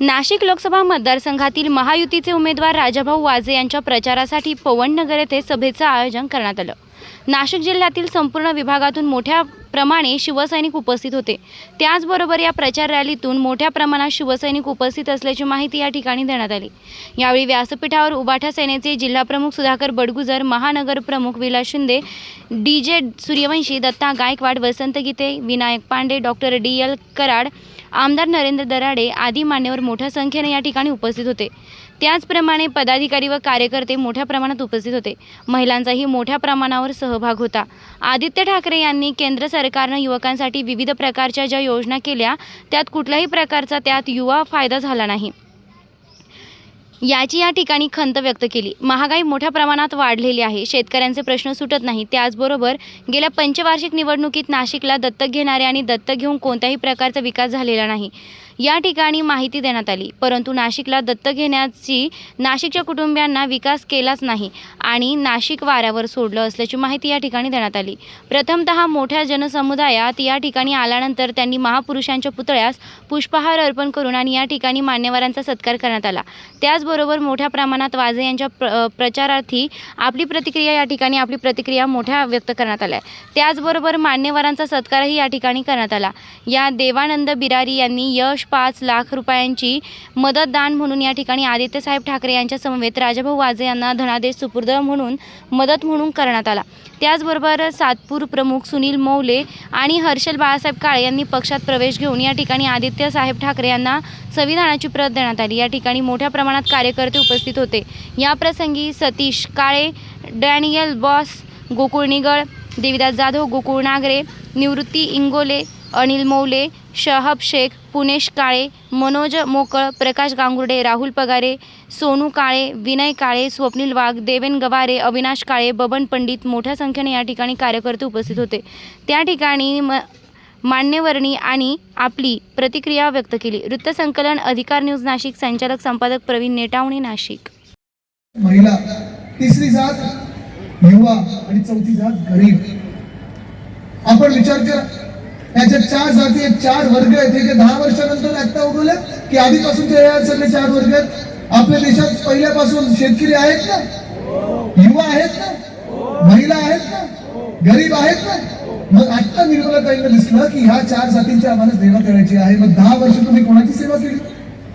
नाशिक लोकसभा मतदारसंघातील महायुतीचे उमेदवार राजाभाऊ वाजे यांच्या प्रचारासाठी पवननगर येथे सभेचं आयोजन करण्यात आलं. नाशिक जिल्ह्यातील संपूर्ण विभागातून मोठ्या प्रमाणे शिवसैनिक उपस्थित होते. त्याचबरोबर या प्रचार रॅलीतून मोठ्या प्रमाणात शिवसैनिक उपस्थित असल्याची माहिती या ठिकाणी देण्यात आली. यावेळी व्यासपीठावर उबाठा सेनेचे जिल्हाप्रमुख सुधाकर बडगुजर महानगर प्रमुख Vilas Shinde D J Suryavanshi Datta Gaikwad Vasant Gite Vinayak Pandey doctor D L Karad आमदार नरेंद्र दराडे आदी मान्यवर मोठ्या संख्येने या ठिकाणी उपस्थित होते. त्याचप्रमाणे पदाधिकारी व कार्यकर्ते मोठ्या प्रमाणात उपस्थित होते. महिलांचाही मोठ्या प्रमाणावर सहभाग होता. आदित्य ठाकरे यांनी केंद्र सरकारनं युवकांसाठी विविध प्रकारच्या ज्या योजना केल्या त्यात कुठल्याही प्रकारचा त्यात युवा फायदा झाला नाही. याची या ठिकाणी खंत व्यक्त केली. महागाई मोठ्या प्रमाणात वाढलेली आहे. शेतकऱ्यांचे प्रश्न सुटत नाही त्याचबरोबर गेल्या पंचवार्षिक निवडणुकीत नाशिकला दत्तक घेणारे आणि दत्तक घेऊन कोणत्याही प्रकारचा विकास झालेला नाही. या ठिकाणी माहिती देण्यात आली. परंतु नाशिकला दत्तक घेण्याची नाशिकच्या कुटुंबियांना विकास केलाच नाही आणि नाशिक वाऱ्यावर सोडलं असल्याची माहिती या ठिकाणी देण्यात आली. प्रथमतः मोठ्या जनसमुदायात या ठिकाणी आल्यानंतर त्यांनी महापुरुषांच्या पुतळ्यास पुष्पहार अर्पण करून आणि या ठिकाणी मान्यवरांचा सत्कार करण्यात आला. त्याचबरोबर मोठ्या प्रमाणात वाजे यांच्या प्र प्रचारार्थी आपली प्रतिक्रिया या ठिकाणी आपली प्रतिक्रिया मोठ्या व्यक्त करण्यात आल्या. त्याचबरोबर मान्यवरांचा सत्कारही या ठिकाणी करण्यात आला. या देवानंद बिरारी यांनी यश पाच लाख रुपयांची मदत दान म्हणून या ठिकाणी आदित्यसाहेब ठाकरे यांच्या समवेत राजाभाऊ वाजे यांना धनादेश सुपूर्द म्हणून मदत म्हणून करण्यात आला. त्याचबरोबर सातपूर प्रमुख सुनील मौले आणि हर्षल बाळासाहेब काळे यांनी पक्षात प्रवेश घेऊन या ठिकाणी आदित्यसाहेब ठाकरे यांना संविधानाची प्रत देण्यात आली. या ठिकाणी मोठ्या प्रमाणात कार्यकर्ते उपस्थित होते. याप्रसंगी सतीश काळे डॅनियल बॉस गोकुळ निगळ देविदास जाधव गोकुळ नागरे निवृत्ती इंगोले अनिल मौले शहब शेख पुनेश काळे मनोज मोकळ प्रकाश गांगुर्डे राहुल पगारे सोनू काळे विनय काळे स्वप्नील वाघ देवेन गवारे अविनाश काळे बबन पंडित मोठ्या संख्येने या ठिकाणी कार्यकर्ते उपस्थित होते. त्या ठिकाणी म मान्यवरणी आणि आपली प्रतिक्रिया व्यक्त केली. वृत्तसंकलन अधिकार न्यूज नाशिक संचालक संपादक प्रवीण नेटावणे नाशिक. महिला तिसरी जात युवा आणि चौथी जात गरीब. आपण विचार करा. याच्या चार जाती आहेत चार वर्ग आहेत. हे दहा वर्षानंतर आता उगवले की आधीपासून हे सगळे चार वर्ग आहेत आपल्या देशात पहिल्यापासून शेतकरी आहेत ना? युवा आहेत ना? महिला आहेत ना? गरीब आहेत ना? मग आता निर्मलाताईंना दिसलं की ह्या चार जातींची आम्हाला सेवा करायची आहे. मग दहा वर्ष तुम्ही कोणाची सेवा केली?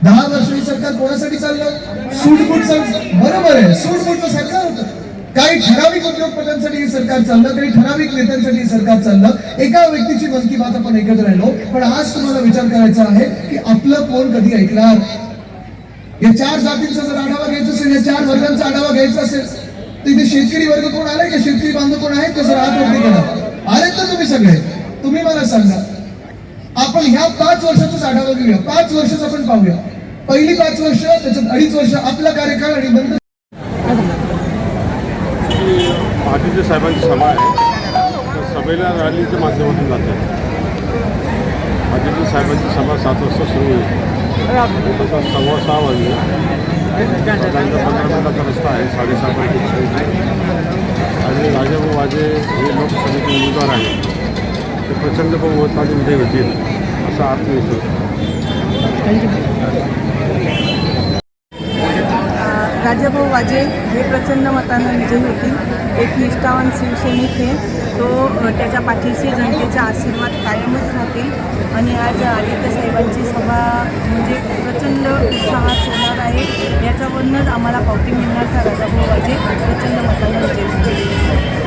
दहा वर्ष ही सरकार कोणासाठी चाललं? सूटबूट बरोबर आहे सूटबूटचं सरकार होतं. काही ठराविक उद्योगपत्यांसाठी हे सरकार चाललं काही ठराविक नेत्यांसाठी हे सरकार चाललं. एका व्यक्तीची मन की बात आपण ऐकत राहिलो. पण आज तुम्हाला विचार करायचा आहे की आपलं कोण कधी ऐकणार? या चार जातींचा जर आढावा घ्यायचा असेल या चार वर्गांचा आढावा घ्यायचा असेल तर इथे शेतकरी वर्ग कोण आलाय का? शेतकरी बांधव कोण आहेत का? जर हात वरती आले तर ना तुम्ही सगळे. तुम्ही मला सांगा. आपण ह्या पाच वर्षाचाच आढावा घेऊया पाच वर्षच आपण पाहूया. पहिली पाच वर्ष त्याच्यात अडीच वर्ष आपला कार्यकाळ आणि बंद. पाटील साहेबांची सभा आहे. सभेला रॅलीच्या माध्यमातून जात. आहे पाटील साहेबांची सभा सात वाजता सुरू होईल. सव्वा सहा वाजले. पंधरा मिनिटाचा रस्ता आहे. साडेसहापर्यंत आणि माझे हे लोकसभेचे उमेदवार आहेत. ते प्रचंड बहुमताने विजय होतील असा आत्मविश्वास. राजाभाऊ वाजे हे प्रचंड मतानं विजयी होतील. एक निष्ठावान शिवसैनिक हे तो त्याच्या पाठीशी जनतेचा आशीर्वाद कायमच राहतील. आणि आज आदित्य साहेबांची सभा म्हणजे प्रचंड उत्साहात होणार आहे. याच्यावरूनच आम्हाला पावती मिळणार का राजाभाऊ वाजे? प्रचंड मतानं विजय होतील.